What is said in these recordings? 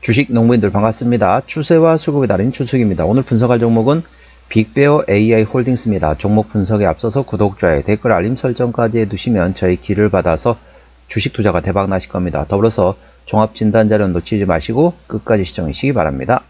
주식 농부인들 반갑습니다. 추세와 수급의 달인 추석입니다. 오늘 분석할 종목은 빅베어 AI 홀딩스입니다. 종목 분석에 앞서서 구독자의 댓글 알림 설정까지 해두시면 저희 길을 받아서 주식 투자가 대박 나실 겁니다. 더불어서 종합 진단 자료 놓치지 마시고 끝까지 시청해 주시기 바랍니다.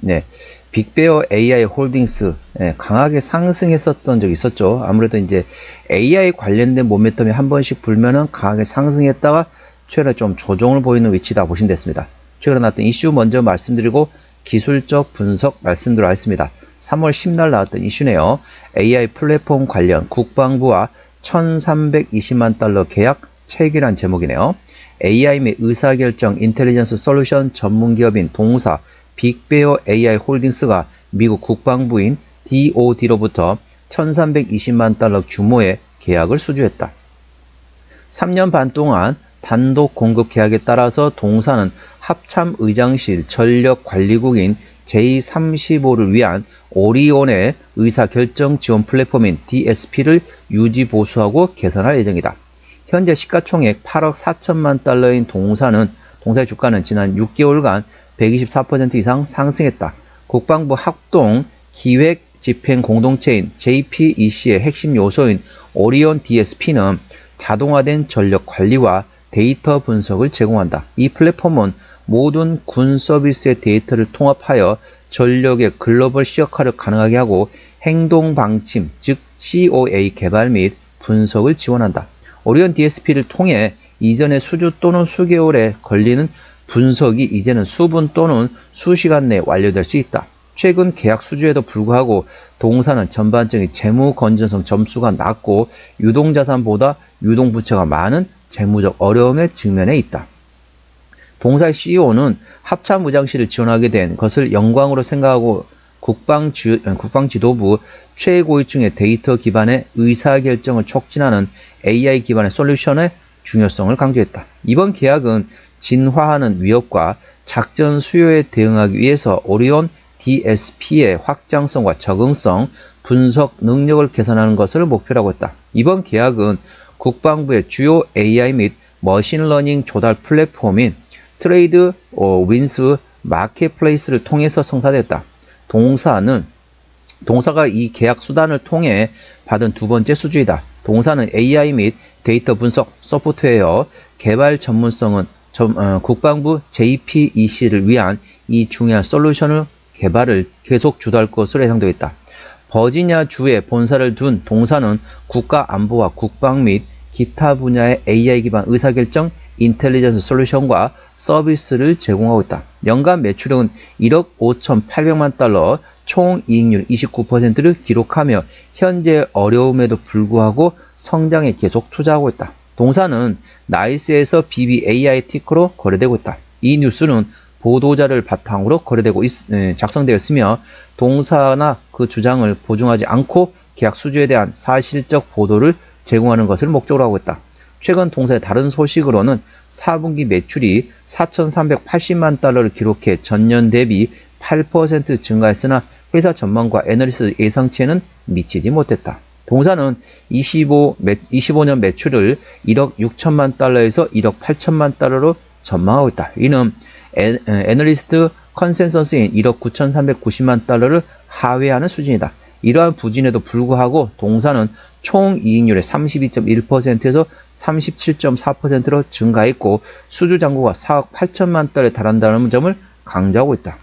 네. 빅베어 AI 홀딩스 네, 강하게 상승했었던 적이 있었죠. 아무래도 이제 AI 관련된 모멘텀이 한 번씩 불면은 강하게 상승했다가 최근에 좀 조정을 보이는 위치다 보시면 됐습니다. 최근에 나왔던 이슈 먼저 말씀드리고 기술적 분석 말씀드려 하겠습니다. 3월 10날 나왔던 이슈네요. AI 플랫폼 관련 국방부와 1320만 달러 계약 체결한 제목이네요. AI 및 의사결정 인텔리전스 솔루션 전문기업인 동사 빅베어 AI 홀딩스가 미국 국방부인 DOD로부터 1320만 달러 규모의 계약을 수주했다. 3년 반 동안 단독 공급 계약에 따라서 동사는 합참 의장실 전력관리국인 J35를 위한 오리온의 의사결정 지원 플랫폼인 DSP를 유지 보수하고 개선할 예정이다. 현재 시가총액 8억 4천만 달러인 동사는 동사의 주가는 지난 6개월간 124% 이상 상승했다. 국방부 합동 기획 집행 공동체인 JPEC의 핵심 요소인 오리온 DSP는 자동화된 전력 관리와 데이터 분석을 제공한다. 이 플랫폼은 모든 군 서비스의 데이터를 통합하여 전력의 글로벌 시역화를 가능하게 하고 행동 방침, 즉 COA 개발 및 분석을 지원한다. 오리온 DSP를 통해 이전의 수주 또는 수개월에 걸리는 분석이 이제는 수분 또는 수시간 내에 완료될 수 있다. 최근 계약 수주에도 불구하고 동사는 전반적인 재무 건전성 점수가 낮고 유동자산보다 유동부채가 많은 재무적 어려움에 직면해 있다. 동사의 CEO는 합참의장실을 지원하게 된 것을 영광으로 생각하고 국방지, 국방지도부 최고위층의 데이터 기반의 의사결정을 촉진하는 AI 기반의 솔루션의 중요성을 강조했다. 이번 계약은 진화하는 위협과 작전 수요에 대응하기 위해서 오리온 DSP의 확장성과 적응성, 분석 능력을 개선하는 것을 목표로 했다. 이번 계약은 국방부의 주요 AI 및 머신러닝 조달 플랫폼인 트레이드 어, 윈스 마켓플레이스를 통해서 성사됐다. 동사는 동사가 이 계약 수단을 통해 받은 두 번째 수주이다. 동사는 AI 및 데이터 분석, 소프트웨어, 개발 전문성은 점, 어, 국방부 JPEC를 위한 이 중요한 솔루션을 개발을 계속 주도할 것으로 예상되어 있다. 버지니아 주에 본사를 둔 동사는 국가 안보와 국방 및 기타 분야의 AI 기반 의사결정 인텔리전스 솔루션과 서비스를 제공하고 있다. 연간 매출은 1억 5,800만 달러, 총 이익률 29%를 기록하며 현재 어려움에도 불구하고 성장에 계속 투자하고 있다. 동사는 나이스에서 BBAI 티커로 거래되고 있다. 이 뉴스는 보도자를 바탕으로 거래되고 있, 작성되었으며 동사나 그 주장을 보증하지 않고 계약 수주에 대한 사실적 보도를 제공하는 것을 목적으로 하고 있다. 최근 동사의 다른 소식으로는 4분기 매출이 4,380만 달러를 기록해 전년 대비 8% 증가했으나 회사 전망과 애널리스트 예상치에는 미치지 못했다. 동사는 25, 25년 매출을 1억 6천만 달러에서 1억 8천만 달러로 전망하고 있다. 이는 애, 애널리스트 컨센서스인 1억 9,390만 달러를 하회하는 수준이다. 이러한 부진에도 불구하고 동사는 총 이익률의 32.1%에서 37.4%로 증가했고 수주 잔고가 4억 8천만 달러에 달한다는 점을 강조하고 있다.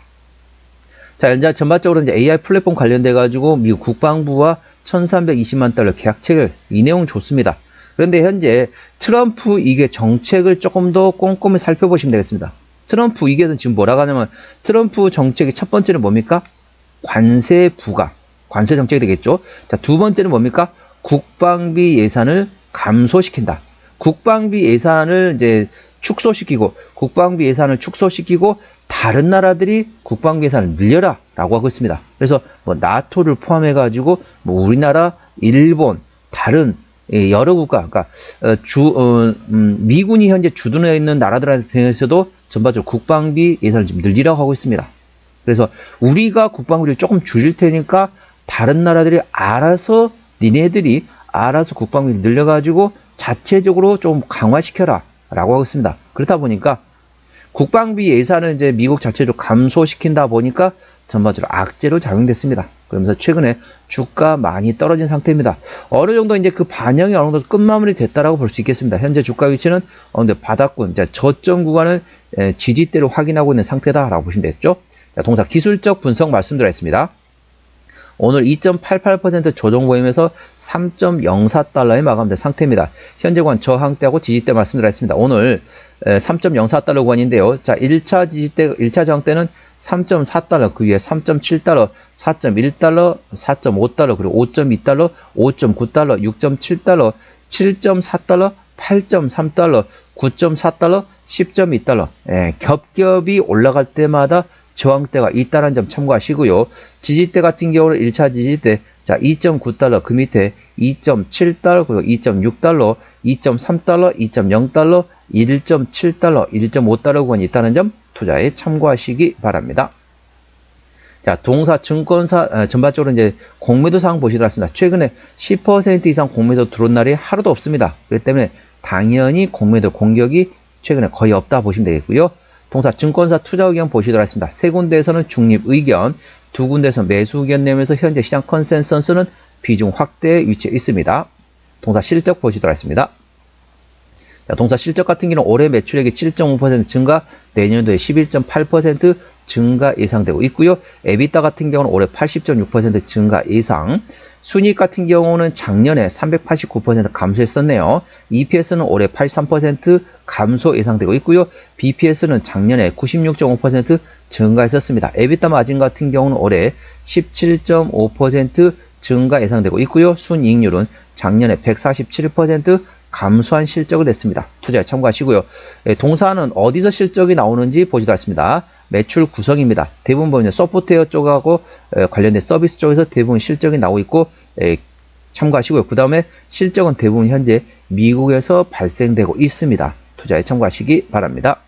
자, 이제 전반적으로 이제 AI 플랫폼 관련돼 가지고 미국 국방부와 1,320만 달러 계약 체결 이 내용 좋습니다. 그런데 현재 트럼프 이게 정책을 조금 더 꼼꼼히 살펴보시면 되겠습니다. 트럼프 이게 지금 뭐라고 하냐면 트럼프 정책의 첫 번째는 뭡니까? 관세 부과. 관세 정책이 되겠죠. 자, 두 번째는 뭡니까? 국방비 예산을 감소시킨다. 국방비 예산을 이제 축소시키고 국방비 예산을 축소시키고 다른 나라들이 국방비 예산을 늘려라 라고 하고 있습니다. 그래서 뭐 나토를 포함해 가지고 뭐 우리나라, 일본, 다른 여러 국가, 그러니까 어, 주 어, 음, 미군이 현재 주둔해 있는 나라들한테 대해서도 전반적으로 국방비 예산을 좀 늘리라고 하고 있습니다. 그래서 우리가 국방비를 조금 줄일 테니까 다른 나라들이 알아서 니네들이 알아서 국방비를 늘려가지고 자체적으로 좀 강화시켜라 라고 하고 있습니다. 그렇다 보니까 국방비 예산을 이제 미국 자체로 감소시킨다 보니까 전반적으로 악재로 작용됐습니다. 그러면서 최근에 주가 많이 떨어진 상태입니다. 어느 정도 이제 그 반영이 어느 정도 끝마무리 됐다라고 볼 수 있겠습니다. 현재 주가 위치는 어느 정도 바닥권, 이제 저점 구간을 에, 지지대로 확인하고 있는 상태다라고 보시면 되겠죠. 자, 동사 기술적 분석 말씀드렸습니다. 오늘 2.88% 조정 모임에서 3.04달러에 마감된 상태입니다. 현재 구간 저항대하고 지지대 말씀드렸습니다. 오늘 3.04달러 구간인데요. 자, 1차 지지대, 1차 저항대는 3.4달러, 그 위에 3.7달러, 4.1달러, 4.5달러, 그리고 5.2달러, 5.9달러, 6.7달러, 7.4달러, 8.3달러, 9.4달러, 10.2달러. 예, 겹겹이 올라갈 때마다 저항대가 있다는 점 참고하시고요. 지지대 같은 경우는 1차 지지대 자 2.9달러 그 밑에 2.7달러 그리고 2.6달러 2.3달러 2.0달러 1.7달러 1.5달러 구간이 있다는 점 투자에 참고하시기 바랍니다. 자, 동사 증권사 아, 전반적으로 이제 공매도 상황 보시도록 하겠습니다. 최근에 10% 이상 공매도 들어온 날이 하루도 없습니다. 그렇기 때문에 당연히 공매도 공격이 최근에 거의 없다 보시면 되겠고요. 동사 증권사 투자 의견 보시도록 하겠습니다. 세 군데에서는 중립 의견, 두 군데에서 매수 의견 내면서 현재 시장 컨센서스는 비중 확대에 위치해 있습니다. 동사 실적 보시도록 하겠습니다. 자, 동사 실적 같은 경우는 올해 매출액이 7.5% 증가, 내년도에 11.8% 증가 예상되고 있고요. 에비타 같은 경우는 올해 80.6% 증가 예상. 순이익 같은 경우는 작년에 389% 감소했었네요. EPS는 올해 83% 감소 예상되고 있고요. BPS는 작년에 96.5% 증가했었습니다. 에비타 마진 같은 경우는 올해 17.5% 증가 예상되고 있고요. 순이익률은 작년에 147% 감소한 실적을 냈습니다. 투자에 참고하시고요. 예, 동사는 어디서 실적이 나오는지 보지도 않습니다. 매출 구성입니다. 대부분 보면 소프트웨어 쪽하고 관련된 서비스 쪽에서 대부분 실적이 나오고 있고 참고하시고요. 그 다음에 실적은 대부분 현재 미국에서 발생되고 있습니다. 투자에 참고하시기 바랍니다.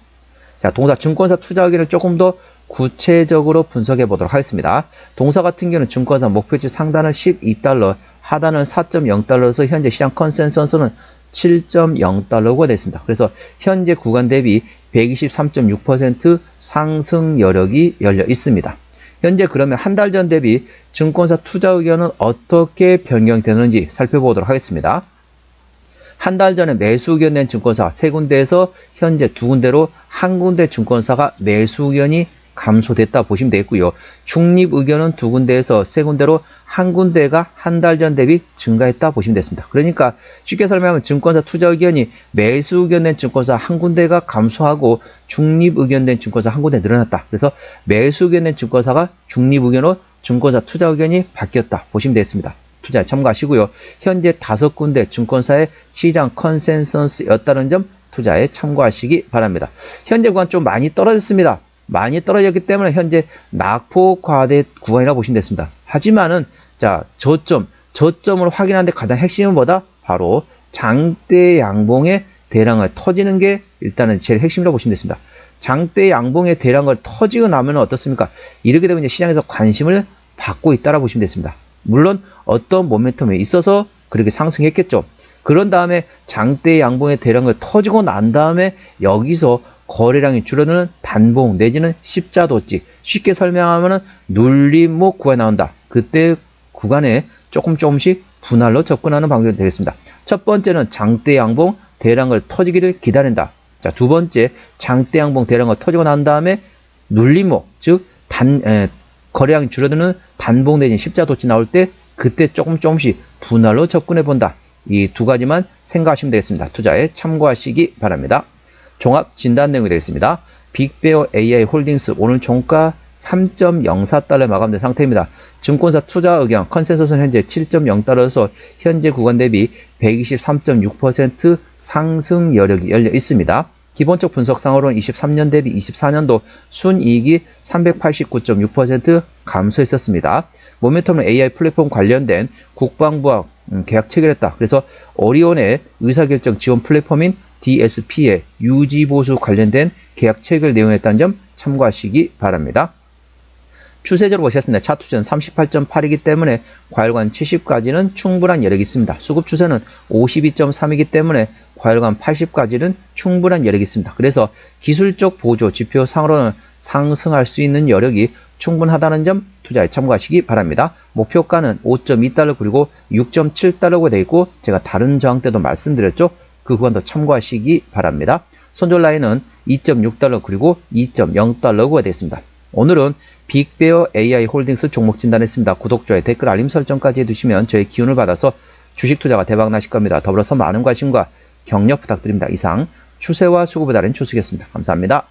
자, 동사 증권사 투자 의견을 조금 더 구체적으로 분석해 보도록 하겠습니다. 동사 같은 경우는 증권사 목표치 상단을 12달러, 하단은 4.0달러에서 현재 시장 컨센서스는 7.0달러가 됐습니다. 그래서 현재 구간 대비 123.6% 상승 여력이 열려 있습니다. 현재 그러면 한 달 전 대비 증권사 투자 의견은 어떻게 변경되는지 살펴보도록 하겠습니다. 한 달 전에 매수 의견 낸 증권사 세 군데에서 현재 두 군데로 한 군데 증권사가 매수 의견이 감소됐다 보시면 되겠고요. 중립 의견은 두 군데에서 세 군데로 한 군데가 한 달 전 대비 증가했다 보시면 됐습니다. 그러니까 쉽게 설명하면 증권사 투자 의견이 매수 의견 낸 증권사 한 군데가 감소하고 중립 의견 낸 증권사 한 군데 늘어났다. 그래서 매수 의견 낸 증권사가 중립 의견으로 증권사 투자 의견이 바뀌었다 보시면 되겠습니다. 투자에 참고하시고요. 현재 다섯 군데 증권사의 시장 컨센서스였다는 점 투자에 참고하시기 바랍니다. 현재 구간 좀 많이 떨어졌습니다. 많이 떨어졌기 때문에 현재 낙폭 과대 구간이라고 보시면 됐습니다. 하지만은 자 저점 저점을 확인하는데 가장 핵심은 뭐다? 바로 장대 양봉의 대량을 터지는 게 일단은 제일 핵심이라고 보시면 됐습니다. 장대 양봉의 대량을 터지고 나면 어떻습니까? 이렇게 되면 이제 시장에서 관심을 받고 있다라고 보시면 됐습니다. 물론 어떤 모멘텀에 있어서 그렇게 상승했겠죠. 그런 다음에 장대 양봉의 대량을 터지고 난 다음에 여기서 거래량이 줄어드는 단봉 내지는 십자도직 쉽게 설명하면 눌림목 구간이 나온다. 그때 구간에 조금 조금씩 분할로 접근하는 방법이 되겠습니다. 첫 번째는 장대 양봉 대량을 터지기를 기다린다. 자, 두 번째 장대 양봉 대량을 터지고 난 다음에 눌림목 즉 단, 에, 거래량이 줄어드는 단봉 내지는 십자도치 나올 때 그때 조금 조금씩 분할로 접근해 본다. 이 두 가지만 생각하시면 되겠습니다. 투자에 참고하시기 바랍니다. 종합 진단 내용이 되겠습니다. 빅베어 AI 홀딩스 오늘 종가 3.04달러 마감된 상태입니다. 증권사 투자 의견 컨센서스는 현재 7.0달러여서 현재 구간 대비 123.6% 상승 여력이 열려 있습니다. 기본적 분석상으로는 23년 대비 24년도 순이익이 389.6% 감소했었습니다. 모멘텀은 AI 플랫폼 관련된 국방부와 음, 계약 체결했다. 그래서 오리온의 의사결정 지원 플랫폼인 DSP의 유지보수 관련된 계약 체결 따른 점 참고하시기 바랍니다. 추세적으로 보셨습니다. 차 투자는 38.8이기 때문에 과열관 70까지는 충분한 여력이 있습니다. 수급 추세는 52.3이기 때문에 과열관 80까지는 충분한 여력이 있습니다. 그래서 기술적 보조 지표 상으로는 상승할 수 있는 여력이 충분하다는 점 투자에 참고하시기 바랍니다. 목표가는 5.2달러 그리고 6.7달러가 되어 있고 제가 다른 저항 때도 말씀드렸죠. 그 구간도 참고하시기 바랍니다. 손절 라인은 2.6달러 그리고 2.0달러가 되어 있습니다. 오늘은 빅베어 AI 홀딩스 종목 진단했습니다. 구독, 좋아요, 댓글, 알림 설정까지 해두시면 저의 기운을 받아서 주식 투자가 대박 나실 겁니다. 더불어서 많은 관심과 격려 부탁드립니다. 이상 추세와 수급에 따른 추수겠습니다. 감사합니다.